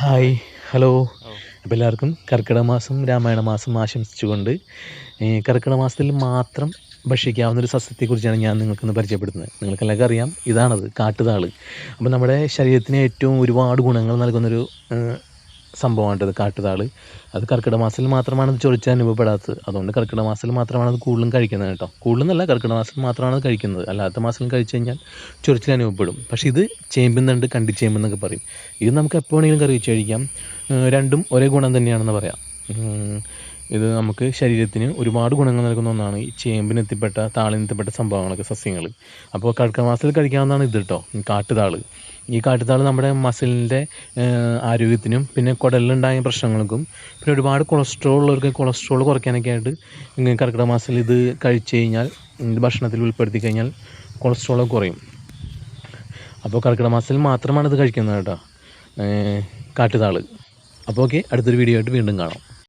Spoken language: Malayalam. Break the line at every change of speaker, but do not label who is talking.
Hi hello. അപ്പോൾ എല്ലാവർക്കും കർക്കിടക മാസം രാമായണ മാസം ആശംസിച്ചുകൊണ്ട് കർക്കിടക മാസത്തിൽ മാത്രം ഭക്ഷിക്കാവുന്ന ഒരു സസ്യത്തെക്കുറിച്ചാണ് ഞാൻ നിങ്ങൾക്കിന്ന് പരിചയപ്പെടുത്തുന്നത്. നിങ്ങൾക്കെല്ലാവർക്കും അറിയാം ഇതാണത് കാട്ടുതാൾ. അപ്പോൾ നമ്മുടെ ശരീരത്തിന് ഏറ്റവും ഒരുപാട് ഗുണങ്ങൾ നൽകുന്നൊരു സംഭവമാണിത് കാട്ടുതാൾ. അത് കർക്കിടക മാസത്തിൽ മാത്രമാണ് അത് ചൊറിച്ച് അനുഭവപ്പെടാത്തത്. അതുകൊണ്ട് കർക്കിടക മാസത്തിൽ മാത്രമാണ് അത് കൂടുതലും കഴിക്കുന്നത് കേട്ടോ. കൂടുതലല്ല കർക്കിടക മാസത്തിൽ മാത്രമാണ് അത് കഴിക്കുന്നത്. അല്ലാത്ത മാസം കഴിച്ചു കഴിഞ്ഞാൽ ചൊറിച്ചിൽ അനുഭവപ്പെടും. പക്ഷേ ഇത് ചേമ്പുന്നുണ്ട് തണ്ട് കണ്ടിച്ചേമ്പ് എന്നൊക്കെ പറയും. ഇത് നമുക്ക് എപ്പോൾ വേണമെങ്കിലും കറി വെച്ച് കഴിക്കാം. രണ്ടും ഒരേ ഗുണം തന്നെയാണെന്ന് പറയാം. ഇത് നമുക്ക് ശരീരത്തിന് ഒരുപാട് ഗുണങ്ങൾ നൽകുന്ന ഒന്നാണ് ഈ ചേമ്പിനെത്തിപ്പെട്ട താളിനെത്തിപ്പെട്ട താളിന് സംഭവങ്ങളൊക്കെ സസ്യങ്ങൾ അപ്പോൾ കടക്കമാസത്തിൽ കഴിക്കാവുന്നതാണ് ഇത് കേട്ടോ കാട്ടുതാൾ. ഈ കാട്ടുതാൾ നമ്മുടെ മസിലിന്റെ ആരോഗ്യത്തിനും പിന്നെ കുടലിലുണ്ടായ പ്രശ്നങ്ങൾക്കും പിന്നെ ഒരുപാട് കൊളസ്ട്രോൾ ഉള്ളവർക്ക് കൊളസ്ട്രോൾ കുറയ്ക്കാനൊക്കെ ആയിട്ട് കർക്കിടക മാസത്തിൽ ഇത് കഴിച്ചു കഴിഞ്ഞാൽ ഭക്ഷണത്തിൽ ഉൾപ്പെടുത്തി കഴിഞ്ഞാൽ കൊളസ്ട്രോൾ കുറയും. അപ്പോൾ കർക്കിടക മാസത്തിൽ മാത്രമാണ് ഇത് കഴിക്കുന്നത് കേട്ടോ കാട്ടുതാൾ. അപ്പോൾ ഓക്കെ അടുത്തൊരു വീഡിയോ ആയിട്ട് വീണ്ടും കാണാം.